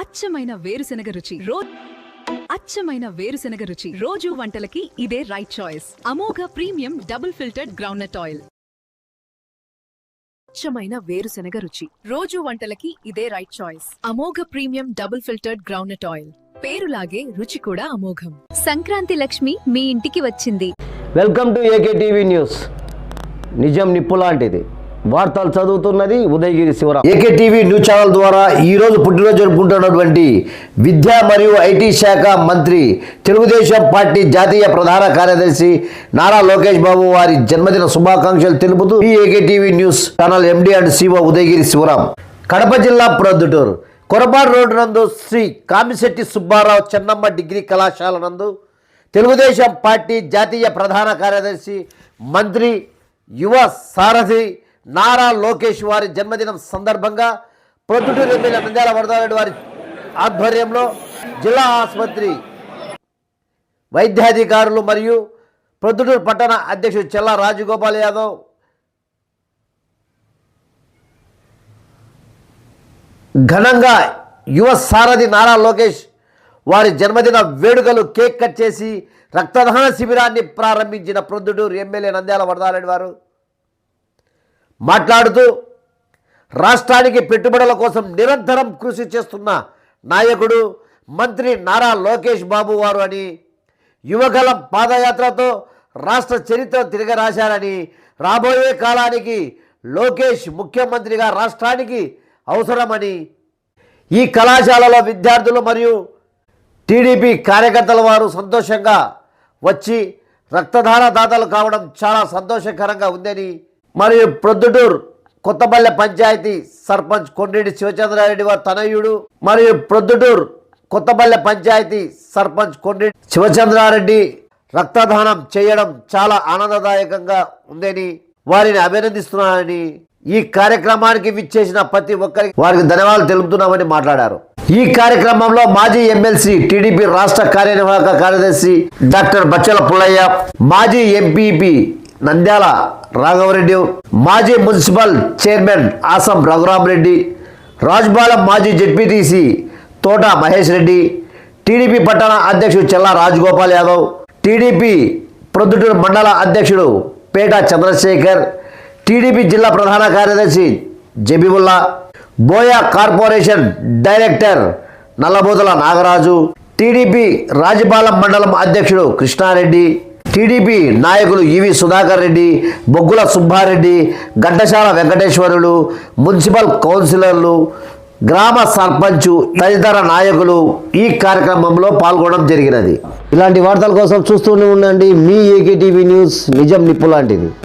అచ్చమైన వేరుశెనగ రుచి. రోజు అచ్చమైన వేరుశెనగ రుచి. రోజు వంటలకి ఇదే right choice Amogha premium double filtered groundnut oil అచ్చమైన వేరుశెనగ రుచి. రోజు వంటలకి ఇదే right choice Amogha premium double filtered groundnut oil పేరులాగే రుచి కూడా అమోఘం. సంక్రాంతి లక్ష్మి మీ ఇంటికి వచ్చింది. Welcome to AK TV news నిజం నిప్పు లాంటిది. వార్తలు చదువుతున్నది Udayagiri Sivaram. AK TV news channel ద్వారా ఈరోజు పుట్టినరోజు జరుపుకుంటున్నటువంటి విద్యా మరియు ఐటీ శాఖ మంత్రి తెలుగుదేశం పార్టీ జాతీయ ప్రధాన కార్యదర్శి నారా లోకేష్ బాబు వారి జన్మదిన శుభాకాంక్షలు తెలుపుతూ ఈ AK TV news channel MD and CEO Udayagiri Sivaram. Kadapa జిల్లా ప్రొద్దుటూరు. కొరపాడు రోడ్డు నందు శ్రీ కామిశెట్టి సుబ్బారావు చెన్నమ్మ డిగ్రీ కళాశాల నందు తెలుగుదేశం పార్టీ జాతీయ ప్రధాన కార్యదర్శి మంత్రి యువ సారథి నారా లోకేష్ వారి జన్మదినం సందర్భంగా ప్రొద్దుటూరు ఎమ్మెల్యే నంద్యాల వరదారెడ్డి వారి ఆధ్వర్యంలో జిల్లా ఆసుపత్రి వైద్యాధికారులు మరియు ప్రొద్దుటూరు పట్టణ అధ్యక్షుడు చెల్లా రాజగోపాల్ యాదవ్ ఘనంగా యువ సారథి నారా లోకేష్ వారి జన్మదిన వేడుకలు కేక్ కట్ చేసి రక్తదాన శిబిరాన్ని ప్రారంభించిన ప్రొద్దుటూరు ఎమ్మెల్యే నంద్యాల వరదారెడ్డి వారు. మాట్లాడుతూ రాష్ట్రానికి పెట్టుబడుల కోసం నిరంతరం కృషి చేస్తున్న నాయకుడు మంత్రి నారా లోకేష్ బాబు వారు అని యువగలం పాదయాత్రతో రాష్ట్ర చరిత్ర తిరగరాశారని రాబోయే కాలానికి లోకేష్ ముఖ్యమంత్రిగా రాష్ట్రానికి అవసరమని ఈ కళాశాలలో విద్యార్థులు మరియు టీడీపీ కార్యకర్తల వారు సంతోషంగా వచ్చి రక్తదాన దాతలు కావడం చాలా సంతోషకరంగా ఉందని మరియు ప్రొద్దుటూరు కొత్తపల్లె పంచాయతీ సర్పంచ్ కొండ్రెడ్డి శివచంద్రారెడ్డి వారి తనయుడు. మరియు ప్రొద్దుటూరు కొత్తపల్లె పంచాయతీ సర్పంచ్ కొండ్రెడ్డి శివచంద్రారెడ్డి రక్తదానం చేయడం చాలా ఆనందదాయకంగా ఉందని వారిని అభినందిస్తున్నానని ఈ కార్యక్రమానికి విచ్చేసిన ప్రతి ఒక్కరికి వారికి ధన్యవాదాలు తెలుపుతున్నామని మాట్లాడారు. ఈ కార్యక్రమంలో మాజీ ఎమ్మెల్సీ టీడీపీ రాష్ట్ర కార్యనిర్వాహక కార్యదర్శి డాక్టర్ బచ్చల పుల్లయ్య మాజీ ఎంపీపీ నంద్యాల రాఘవరెడ్డి మాజీ మున్సిపల్ చైర్మన్ ఆసం రఘురామరెడ్డి రాజుపాలెం మాజీ జెడ్పీటీసీ తోట మహేష్ రెడ్డి టీడీపీ పట్టణ అధ్యక్షుడు చెల్లా రాజగోపాల్ యాదవ్ టీడీపీ ప్రొద్దుటూరు మండల అధ్యక్షుడు పేట చంద్రశేఖర్ టీడీపీ జిల్లా ప్రధాన కార్యదర్శి Jabibulla Boya corporation director Nallabothula Nagaraju TDP Rajapalem మండలం అధ్యక్షుడు కృష్ణారెడ్డి టీడీపీ నాయకులు ఈవి సుధాకర్ రెడ్డి బొగ్గుల సుబ్బారెడ్డి ఘంటసాల వెంకటేశ్వరులు మున్సిపల్ కౌన్సిలర్లు గ్రామ సర్పంచ్ తదితర నాయకులు ఈ కార్యక్రమంలో పాల్గొనడం జరిగినది. ఇలాంటి వార్తల కోసం చూస్తూనే ఉండండి మీ ఏకే టీవీ న్యూస్ నిజం నిప్పు లాంటిది.